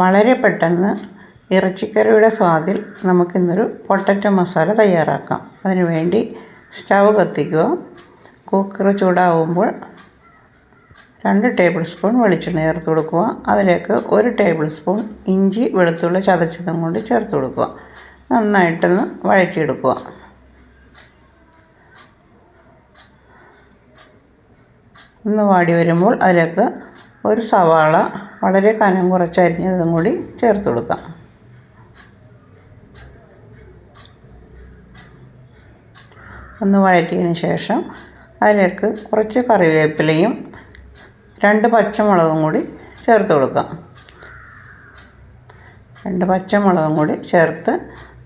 വളരെ പെട്ടെന്ന് ഇറച്ചിക്കറിയുടെ സ്വാദിൽ നമുക്കിന്നൊരു പൊട്ടറ്റോ മസാല തയ്യാറാക്കാം. അതിനു വേണ്ടി സ്റ്റവ് കത്തിക്കുക. കുക്കർ ചൂടാവുമ്പോൾ രണ്ട് ടേബിൾ സ്പൂൺ വെളിച്ചെണ്ണ ചേർത്ത് കൊടുക്കുക. അതിലേക്ക് ഒരു ടേബിൾ സ്പൂൺ ഇഞ്ചി വെളുത്തുള്ളി ചതച്ചതും കൊണ്ട് ചേർത്ത് കൊടുക്കുക. നന്നായിട്ടൊന്ന് വഴറ്റിയെടുക്കുക. ഒന്ന് വാടി വരുമ്പോൾ അതിലേക്ക് ഒരു സവാള വളരെ കനം കുറച്ചരിഞ്ഞതും കൂടി ചേർത്ത് കൊടുക്കാം. ഒന്ന് വഴറ്റിയതിന് ശേഷം അതിലേക്ക് കുറച്ച് കറിവേപ്പിലയും രണ്ട് പച്ചമുളകും കൂടി ചേർത്ത് കൊടുക്കാം. രണ്ട് പച്ചമുളകും കൂടി ചേർത്ത്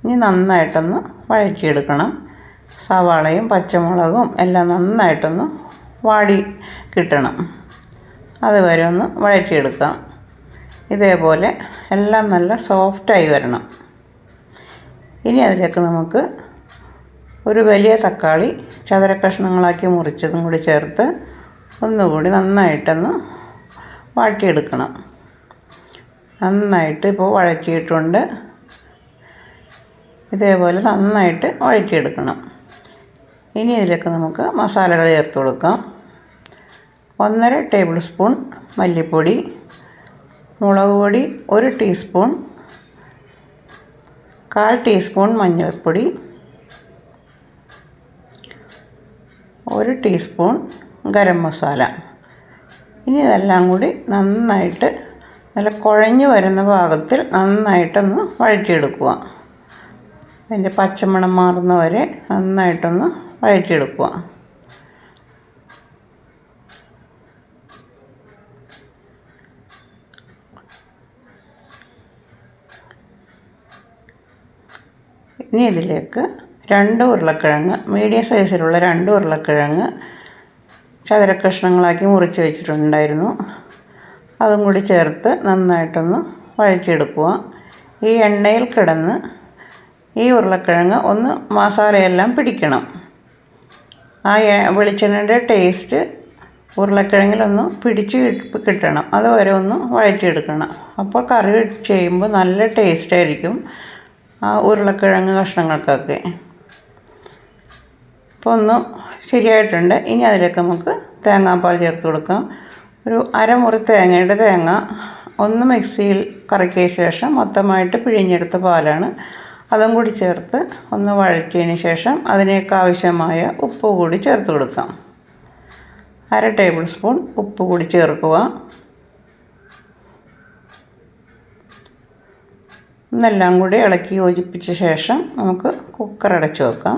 ഇനി നന്നായിട്ടൊന്ന് വഴറ്റിയെടുക്കണം. സവാളയും പച്ചമുളകും എല്ലാം നന്നായിട്ടൊന്ന് വാടി കിട്ടണം. അതുവരെ ഒന്ന് വഴറ്റിയെടുക്കാം. ഇതേപോലെ എല്ലാം നല്ല സോഫ്റ്റായി വരണം. ഇനി അതിലേക്ക് നമുക്ക് ഒരു വലിയ തക്കാളി ചതര കഷ്ണങ്ങളാക്കി മുറിച്ചതും കൂടി ചേർത്ത് ഒന്നുകൂടി നന്നായിട്ടൊന്ന് വാട്ടിയെടുക്കണം. നന്നായിട്ട് ഇപ്പോൾ വഴറ്റിയിട്ടുണ്ട്. ഇതേപോലെ നന്നായിട്ട് വഴറ്റിയെടുക്കണം. ഇനി ഇതിലേക്ക് നമുക്ക് മസാലകൾ ചേർത്ത് കൊടുക്കാം. ഒന്നര ടേബിൾ സ്പൂൺ മല്ലിപ്പൊടി മുളക് പൊടി ഒരു ടീസ്പൂൺ കാൽ ടീസ്പൂൺ മഞ്ഞൾപ്പൊടി ഒരു ടീസ്പൂൺ ഗരം മസാല. ഇനി ഇതെല്ലാം കൂടി നന്നായിട്ട് നല്ല കുഴഞ്ഞു വരുന്ന ഭാഗത്തിൽ നന്നായിട്ടൊന്ന് വഴറ്റിയെടുക്കുക. അതിന്റെ പച്ചമണം മാറുന്നവരെ നന്നായിട്ടൊന്ന് വഴറ്റിയെടുക്കുക. ഇനി ഇതിലേക്ക് രണ്ട് ഉരുളക്കിഴങ്ങ് മീഡിയം സൈസിലുള്ള രണ്ട് ഉരുളക്കിഴങ്ങ് ചതുരക്കഷ്ണങ്ങളാക്കി മുറിച്ച് വെച്ചിട്ടുണ്ടായിരുന്നു. അതും കൂടി ചേർത്ത് നന്നായിട്ടൊന്ന് വഴറ്റിയെടുക്കുക. ഈ എണ്ണയിൽ കിടന്ന് ഈ ഉരുളക്കിഴങ്ങ് ഒന്ന് മസാലയെല്ലാം പിടിക്കണം. ആ വെളിച്ചെണ്ണയുടെ ടേസ്റ്റ് ഉരുളക്കിഴങ്ങിലൊന്ന് പിടിച്ച് കിട്ടണം. അതുവരെ ഒന്ന് വഴറ്റിയെടുക്കണം. അപ്പോൾ കറി ചെയ്യുമ്പോൾ നല്ല ടേസ്റ്റ് ആയിരിക്കും. ആ ഉരുളക്കിഴങ്ങ് കഷ്ണങ്ങൾക്കൊക്കെ. അപ്പോൾ ഒന്ന് ശരിയായിട്ടുണ്ട്. ഇനി അതിലേക്ക് നമുക്ക് തേങ്ങാപ്പാൽ ചേർത്ത് കൊടുക്കാം. ഒരു അരമുറി തേങ്ങയുടെ തേങ്ങ ഒന്ന് മിക്സിയിൽ കറക്കിയ ശേഷം മൊത്തമായിട്ട് പിഴിഞ്ഞെടുത്ത പാലാണ്. അതും കൂടി ചേർത്ത് ഒന്ന് വഴറ്റിയതിന് ശേഷം അതിനേക്ക് ആവശ്യമായ ഉപ്പ് കൂടി ചേർത്ത് കൊടുക്കാം. അര ടേബിൾ സ്പൂൺ ഉപ്പ് കൂടി ചേർക്കുക. ഒന്നെല്ലാം കൂടി ഇളക്കി യോജിപ്പിച്ച ശേഷം നമുക്ക് കുക്കർ അടച്ചു വെക്കാം.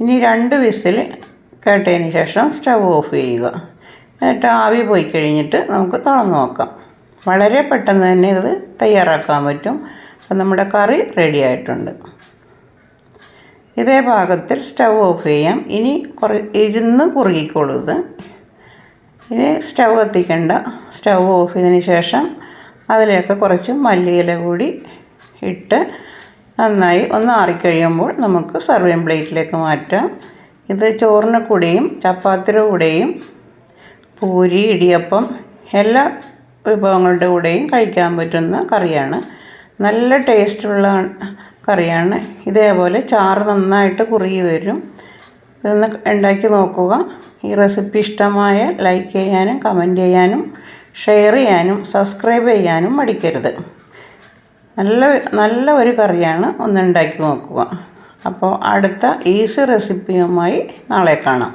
ഇനി രണ്ട് വിസിൽ കേട്ടതിന് ശേഷം സ്റ്റവ് ഓഫ് ചെയ്യുക. എന്നിട്ട് ആവി പോയി കഴിഞ്ഞിട്ട് നമുക്ക് തുറന്ന് നോക്കാം. വളരെ പെട്ടെന്ന് തന്നെ ഇത് തയ്യാറാക്കാൻ പറ്റും. അപ്പം നമ്മുടെ കറി റെഡി ആയിട്ടുണ്ട്. ഇതേ ഭാഗത്തിൽ സ്റ്റവ് ഓഫ് ചെയ്യാം. ഇനി കുറ ഇരുന്ന് കുറുകിക്കൊള്ളുന്നത് ഇത്. ഇനി സ്റ്റവ് കത്തിക്കണ്ട. സ്റ്റവ് ഓഫ് ചെയ്തതിന് ശേഷം അതിലേക്ക് കുറച്ച് മല്ലിയില കൂടി ഇട്ട് നന്നായി ഒന്ന് ആറിക്കഴിയുമ്പോൾ നമുക്ക് സർവിങ് പ്ലേറ്റിലേക്ക് മാറ്റാം. ഇത് ചോറിന് കൂടെയും ചപ്പാത്തിയുടെ കൂടെയും പൂരി ഇടിയപ്പം എല്ലാ വിഭവങ്ങളുടെ കൂടെയും കഴിക്കാൻ പറ്റുന്ന കറിയാണ്. നല്ല ടേസ്റ്റുള്ള കറിയാണ്. ഇതേപോലെ ചാറ് നന്നായിട്ട് കുറുകി വരും. ഇതൊന്ന് ഉണ്ടാക്കി നോക്കുക. ഈ റെസിപ്പി ഇഷ്ടമായ ലൈക്ക് ചെയ്യാനും കമന്റ് ചെയ്യാനും ഷെയർ ചെയ്യാനും സബ്സ്ക്രൈബ് ചെയ്യാനും മടിക്കരുത്. നല്ല നല്ല ഒരു കറിയാണ് ഒന്ന് ഉണ്ടാക്കി നോക്കുക. അപ്പോൾ അടുത്ത ഈസി റെസിപ്പിയുമായി നാളെ കാണാം.